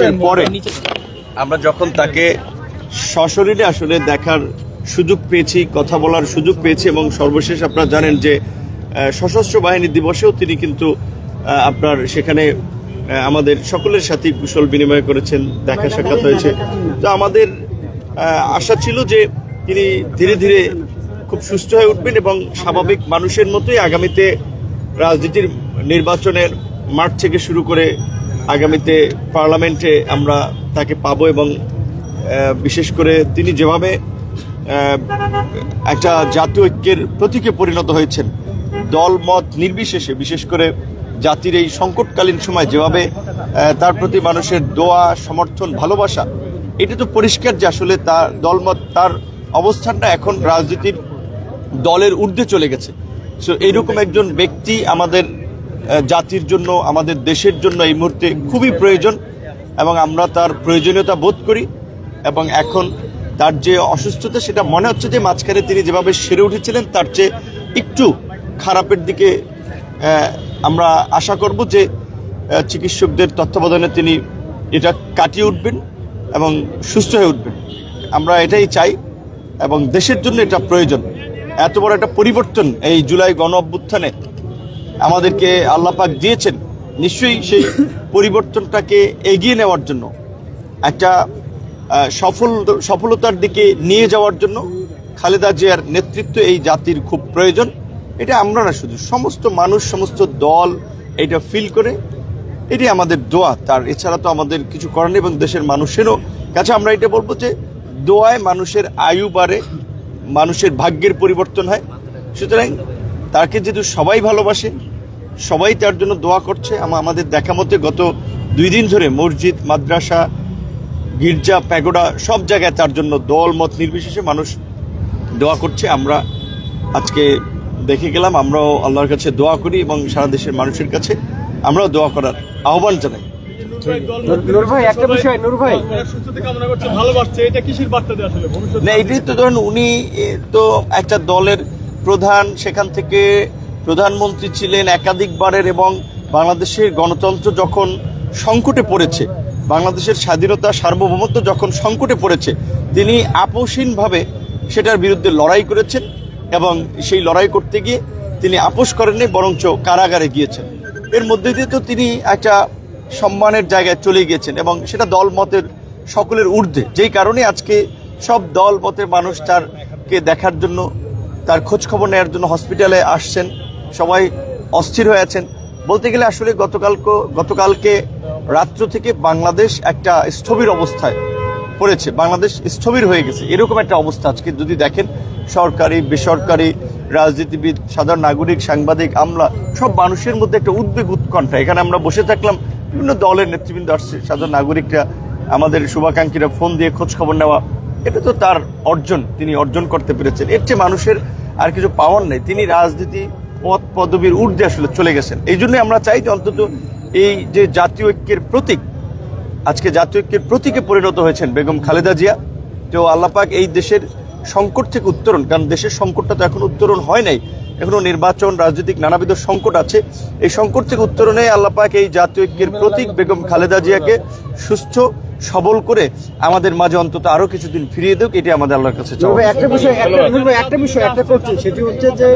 বছর পরে আমরা যখন তাকে সশরীরে আসলে দেখার সুযোগ পেয়েছি কথা বলার সুযোগ পেয়েছি এবং সর্বশেষ আপনারা জানেন যে সশস্ত্র বাহিনী দিবসেও তিনি কিন্তু আপনার সেখানে আমাদের সকলের সাথে কুশল বিনিময় করেছেন দেখা সাক্ষাৎ হয়েছে। তো আমাদের আশা ছিল যে তিনি ধীরে ধীরে খুব সুস্থ হয়ে উঠবেন এবং স্বাভাবিক মানুষের মতোই আগামীতে রাজনীতির নির্বাচনের মাঠ থেকে শুরু করে আগামীতে পার্লামেন্টে আমরা তাকে পাবো এবং বিশেষ করে তিনি যেভাবে একটা জাতীয় ঐক্যের প্রতীকে পরিণত হয়েছেন, দল, মত নির্বিশেষে, বিশেষ করে জাতির এই সংকটকালীন সময় যেভাবে তার প্রতি মানুষের দোয়া, সমর্থন, ভালোবাসা, এটা তো পরিষ্কার যে আসলে তার দলমত তার অবস্থানটা এখন রাজনীতির দলের ঊর্ধ্বে চলে গেছে। সো এইরকম একজন ব্যক্তি আমাদের জাতির জন্য, আমাদের দেশের জন্য এই মুহূর্তে খুবই প্রয়োজন এবং আমরা তার প্রয়োজনীয়তা বোধ করি এবং এখন তার যে অসুস্থতা, সেটা মনে হচ্ছে যে মাঝখানে তিনি যেভাবে সেরে উঠেছিলেন, তার চেয়ে একটু খারাপের দিকে আমরা আশা করব যে চিকিৎসকদের তত্ত্বাবধানে তিনি এটা কাটিয়ে উঠবেন এবং সুস্থ হয়ে উঠবেন। আমরা এটাই চাই এবং দেশের জন্য এটা প্রয়োজন। এত বড় একটা পরিবর্তন এই জুলাই গণ অভ্যুত্থানে আমাদেরকে আল্লাপাক দিয়েছেন নিশ্চয়ই সেই পরিবর্তনটাকে এগিয়ে নেওয়ার জন্য, একটা সফল, সফলতার দিকে নিয়ে যাওয়ার জন্য খালেদা জিয়ার নেতৃত্ব এই জাতির খুব প্রয়োজন। এটা আমরা না শুধু, সমস্ত মানুষ, সমস্ত দল এটা ফিল করে এটি আমাদের দোয়া। তার এছাড়া তো আমাদের কিছু করার এবং দেশের মানুষেরও কাছে আমরা এটা বলব যে, দোয়ায় মানুষের আয়ু বাড়ে, মানুষের ভাগ্যের পরিবর্তন হয়। সুতরাং তাকে যেহেতু সবাই ভালোবাসে সবাই তার জন্য দোয়া করছে। আমা- আমাদের দেখা মতে গত দুই দিন ধরে মসজিদ মাদ্রাসা গির্জা প্যাগোডা সব জায়গায় তার জন্য দল মত নির্বিশেষে মানুষ দোয়া করছে। আমরা আজকে দেখে গেলাম আমরাও আল্লাহর কাছে দোয়া করি এবং সারা দেশের মানুষের কাছে আমরাও দোয়া করার আহ্বান জানাই। নূর ভাই একটা বিষয় নূর ভাই। সুস্থতা কামনা করছে ভালোবাসছে। এটা কিসের বার্তা দেয় আসলে ভবিষ্যৎ না এটাই তো ধরেন উনি তো একটা দলের প্রধান সেখান থেকে প্রধানমন্ত্রী ছিলেন একাধিকবারের এবং বাংলাদেশের গণতন্ত্র যখন সংকটে পড়েছে, বাংলাদেশের স্বাধীনতা সার্বভৌমত্ব যখন সংকটে পড়েছে, তিনি আপোষহীনভাবে সেটার বিরুদ্ধে লড়াই করেছেন এবং সেই লড়াই করতে গিয়ে তিনি আপোষ করেননি, বরঞ্চ কারাগারে গিয়েছেন। এর মধ্যে দিয়ে তো তিনি একটা সম্মানের জায়গায় চলে গিয়েছেন এবং সেটা দল মতের সকলের ঊর্ধ্বে। যেই কারণে আজকে সব দল মতের মানুষ তারকে দেখার জন্য, তার খোঁজ খবর নেওয়ার জন্য হসপিটালে আসছেন। সবাই অস্থির হয়ে আছেন। বলতে গেলে আসলে গতকালকে গতকালকে রাত্র থেকে বাংলাদেশ একটা স্থবির অবস্থায় পড়েছে। বাংলাদেশ স্থবির হয়ে গেছে। এরকম একটা অবস্থা আজকে যদি দেখেন, সরকারি, বেসরকারি, রাজনীতিবিদ, সাধারণ নাগরিক, সাংবাদিক, আমলা, সব মানুষের মধ্যে একটা উদ্বেগ উৎকণ্ঠা। এখানে আমরা বসে থাকলাম, বিভিন্ন দলের নেতৃবৃন্দ আসছে, সাধারণ নাগরিকরা, আমাদের শুভাকাঙ্ক্ষীরা ফোন দিয়ে খোঁজ খবর নেওয়া। এটা তো তার অর্জন, তিনি অর্জন করতে পেরেছেন। এর চেয়ে মানুষের আর কিছু পাওয়ার নেই। তিনি রাজনীতি পদ পদবীর ঊর্ধ্বে আসলে চলে গেছেন। এই জন্য আমরা চাই যে অন্তত এই যে জাতীয় ঐক্যের প্রতীক, আজকে জাতীয় ঐক্যের প্রতীকে পরিণত হয়েছেন বেগম খালেদা জিয়া। তো আল্লাপাক এই দেশের সংকট থেকে উত্তরণ, কারণ দেশের সংকটটা তো এখন উত্তরণ হয় নাই। এখনও নির্বাচন, রাজনৈতিক নানাবিধ সংকট আছে। এই সংকট থেকে উত্তরণে আল্লাপাক এই জাতীয় ঐক্যের প্রতীক বেগম খালেদা জিয়াকে সুস্থ সবল করে আমাদের মাঝে অন্তত আরও কিছুদিন ফিরিয়ে দেওক এটি আমাদের আল্লাহর কাছে একটা বিষয় একটা বিষয় একটা করছেন সেটি হচ্ছে যে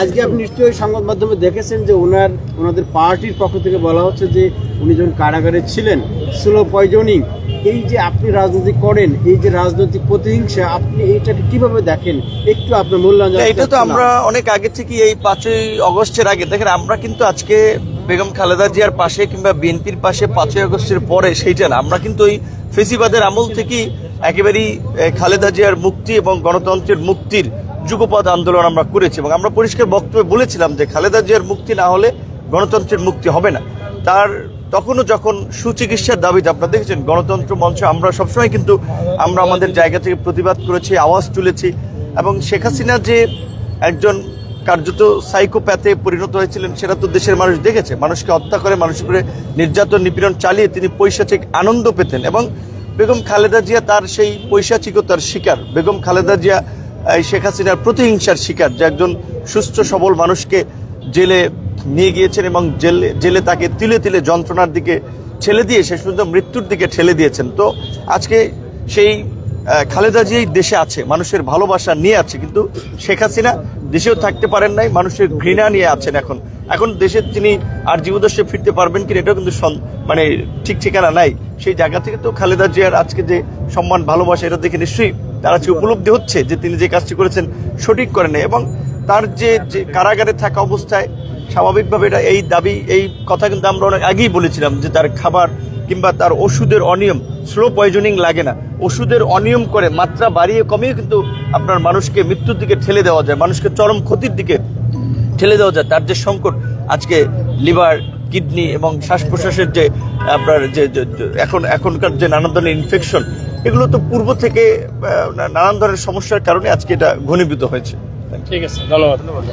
আজকে আপনি নিশ্চয়ই সংবাদ মাধ্যমে দেখেছেন যে ওনার ওনাদের পার্টির পক্ষ থেকে বলা হচ্ছে যে উনি যখন কারাগারে ছিলেন স্লো পয়জনিং এই যে আপনি রাজনীতি করেন এই যে রাজনৈতিক প্রতিহিংসা আপনি এইটাকে কীভাবে দেখেন? একটু আপনার মূল্যায়ন এটা তো আমরা অনেক আগে থেকে এই পাঁচই অগস্টের আগে দেখেন আমরা কিন্তু আজকে বেগম খালেদা জিয়ার পাশে কিংবা বিএনপির পাশে পাঁচই আগস্টের পরে সেইটা না। আমরা কিন্তু ওই ফেসিবাদের আমল থেকেই একেবারেই খালেদা জিয়ার মুক্তি এবং গণতন্ত্রের মুক্তির যুগপদ আন্দোলন আমরা করেছি এবং আমরা পরিষ্কার বক্তব্যে বলেছিলাম যে খালেদা জিয়ার মুক্তি না হলে গণতন্ত্রের মুক্তি হবে না। তার তখনও যখন সুচিকিৎসার দাবিতে আপনারা দেখেছেন গণতন্ত্র মঞ্চ আমরা সবসময় কিন্তু আমরা আমাদের জায়গা থেকে প্রতিবাদ করেছি, আওয়াজ তুলেছি এবং শেখ হাসিনা যে একজন কার্যত সাইকোপ্যাথে পরিণত হয়েছিলেন, সেটা তো দেশের মানুষ দেখেছে। মানুষকে হত্যা করে, মানুষের উপরে নির্যাতন, নিপীড়ন চালিয়ে তিনি পৈশাচিক আনন্দ পেতেন এবং বেগম খালেদা জিয়া তার সেই পৈশাচিকতার শিকার। বেগম খালেদা জিয়া এই শেখ হাসিনার প্রতিহিংসার শিকার, যে একজন সুস্থ, সবল মানুষকে জেলে নিয়ে গিয়েছেন এবং জেলে জেলে তাকে তিলে তিলে যন্ত্রণার দিকে ঠেলে দিয়ে, শেষ পর্যন্ত মৃত্যুর দিকে ঠেলে দিয়েছেন। তো আজকে সেই খালেদা জিয়াই দেশে আছে, মানুষের ভালোবাসা নিয়ে আছে, কিন্তু শেখ হাসিনা দেশেও থাকতে পারেন নাই, মানুষের ঘৃণা নিয়ে আছেন এখন এখন দেশে তিনি আর জীবদশে ফিরতে পারবেন কিনা, এটাও কিন্তু মানে ঠিক ঠিকানা নাই সেই জায়গা থেকে তো খালেদা জিয়ার আজকে যে সম্মান, ভালোবাসা, এটা দেখে নিশ্চয়ই তার আজকে উপলব্ধি হচ্ছে যে তিনি যে কাজটি করেছেন সঠিক করেন। এবং তার যে কারাগারে থাকা অবস্থায় স্বাভাবিকভাবে এটা এই দাবি, এই কথা কিন্তু আমরা অনেক আগেই বলেছিলাম যে তার খাবার কিংবা তার ওষুধের অনিয়ম স্লো পয়জনিং লাগে না। ওষুধের অনিয়ম করে মাত্রা বাড়িয়ে কমিয়ে কিন্তু আপনার মানুষকে মৃত্যুর দিকে ঠেলে দেওয়া যায় মানুষকে চরম ক্ষতির দিকে ঠেলে দেওয়া যায়। তার যে সংকট আজকে লিভার কিডনি এবং শ্বাস প্রশ্বাসের যে আপনার যে এখন এখনকার যে নানান ধরনের ইনফেকশন এগুলো তো পূর্ব থেকে নানান ধরনের সমস্যার কারণে আজকে এটা ঘনীভূত হয়েছে। ঠিক আছে ধন্যবাদ।